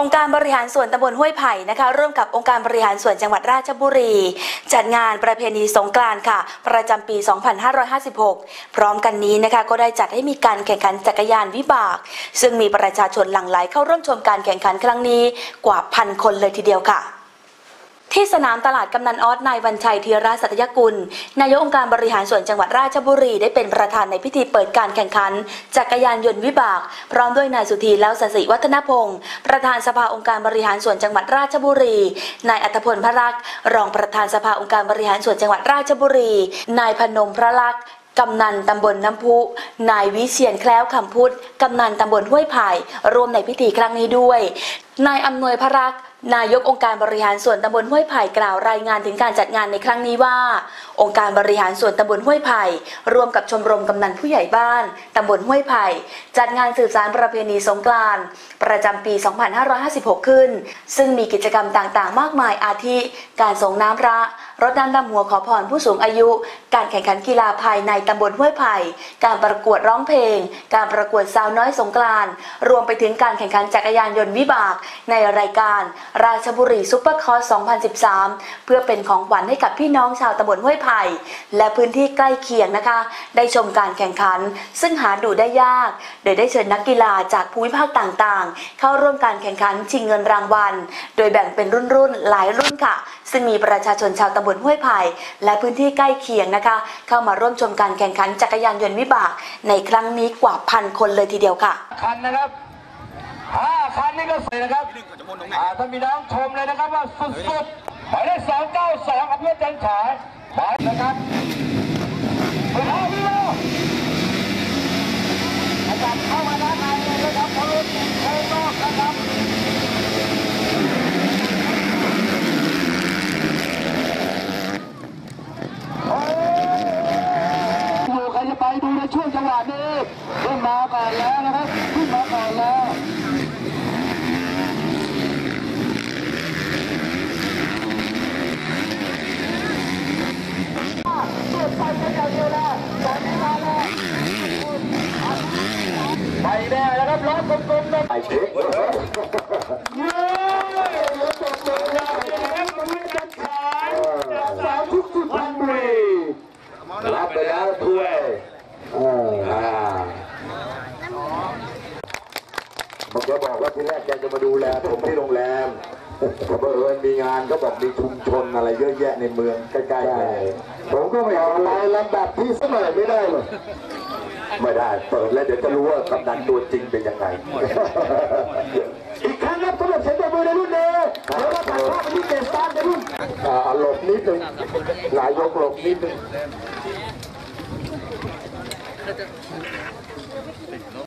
องค์การบริหารส่วนตำบลห้วยไผ่นะคะร่วมกับองค์การบริหารส่วนจังหวัดราชบุรี จัดงานประเพณีสงกรานต์ค่ะ ประจำปี 2556 พร้อมกันนี้นะคะก็ได้จัดให้มีการแข่งขันจักรยานวิบาก ซึ่งมีประชาชนหลั่งไหลเข้าร่วมชมการแข่งขันครั้งนี้กว่าพันคนเลยทีเดียวค่ะ ที่สนามตลาดกำนันออสนายวันชัยธีระสัตยกุล นายกองค์การบริหารส่วนจังหวัดราชบุรีได้เป็นประธานในพิธีเปิดการแข่งขัน จักรยานยนต์วิบาก พร้อมด้วยนายสุธีแล้วสสิวัฒนพงศ์ประธานสภาองค์การบริหารส่วนจังหวัดราชบุรี นายอัธพลพระลักษ์รองประธานสภาองค์การบริหารส่วนจังหวัดราชบุรี นายพนมพระลักษ์กำนันตำบลน้ำพุ นายวิเชียนแคล้วคำพุทธกำนันตำบลห้วยไผ่ร่วมในพิธีครั้งนี้ด้วย นายอำนวยพระรักษ์ นายกองค์การบริหารส่วนตำบลห้วยไผ่กล่าวรายงานถึงการจัดงานในครั้งนี้ว่า องค์การบริหารส่วนตำบลห้วยไผ่ร่วมกับชมรมกำนันผู้ใหญ่บ้านตำบลห้วยไผ่จัดงานสืบสารประเพณีสงกรานต์ประจำปี 2556 ขึ้น ซึ่งมีกิจกรรมต่างๆ มากมายอาทิ การส่งน้ำพระรถน้ำดำหัวขอพรผู้สูงอายุ การแข่งขันกีฬาภายในตำบลห้วยไผ่ การประกวดร้องเพลง การประกวดสาวน้อยสงกรานต์รวมไปถึงการแข่งขันจักรยานยนต์วิบากในรายการราชบุรีซุปเปอร์คอร์ส2013 เพื่อเป็นของขวัญให้กับพี่น้องชาวตำบลห้วยไผ่และพื้นที่ใกล้เคียงนะคะ ได้ชมการแข่งขัน ซึ่งหาดูได้ยาก โดยได้เชิญนักกีฬาจากภูมิภาคต่างๆ เข้าร่วมการแข่งขันชิงเงินรางวัล โดยแบ่งเป็นรุ่นๆหลายรุ่นค่ะ ซึ่งมีประชาชนชาวตำบลห้วยไผ่และพื้นที่ใกล้เคียงนะคะ เข้ามาร่วมชมการแข่งขันจักรยานยนต์วิบาก ในครั้งนี้กว่าพันคนเลยทีเดียวค่ะคันนะครับ คันนี่ก็สวยนะครับอ่าท่านพี่น้องชมเลยนะครับว่าสุดๆหมายเลขสองเก้าสองอภิวัตจันฉายหมายนะครับไปเอาพี่โลอาจารย์เข้ามาด้านในเลยนะครับพอรถโค้งนอกนะครับโอ้อยู่ใครจะไปดูในช่วงจังหวะนี้ขึ้นมาก่อนแล้วนะครับขึ้นมาก่อนแล้ว ไปแน่ แล้วครับล้อกลมๆนะไปเช็คเลยนะครับมันไม่จะขายสาวทุกสุพรรณบุรีรับไปแล้วถ้วยอ่าผมก็บอกว่าที่แรกแกจะมาดูแลผมที่โรงแรมเขาบอกเออมีงานก็บอกมีชุมชนอะไรเยอะแยะในเมืองใกล้ๆเลยผมก็ไม่เอาไปลำดับที่สักหน่อยไม่ได้หรอก ไม่ได้ เปิดแล้วเดี๋ยวจะรู้ว่ากำนันตัวจริงเป็นยังไง อีกครั้งครับสำหรับเซนเตอร์มือในรุ่นนี้เดี๋ยวมาถ่ายภาพไปที่เกสตาร์ในรุ่นอ่าหลบนิดนึงนายกหลบนิดนึง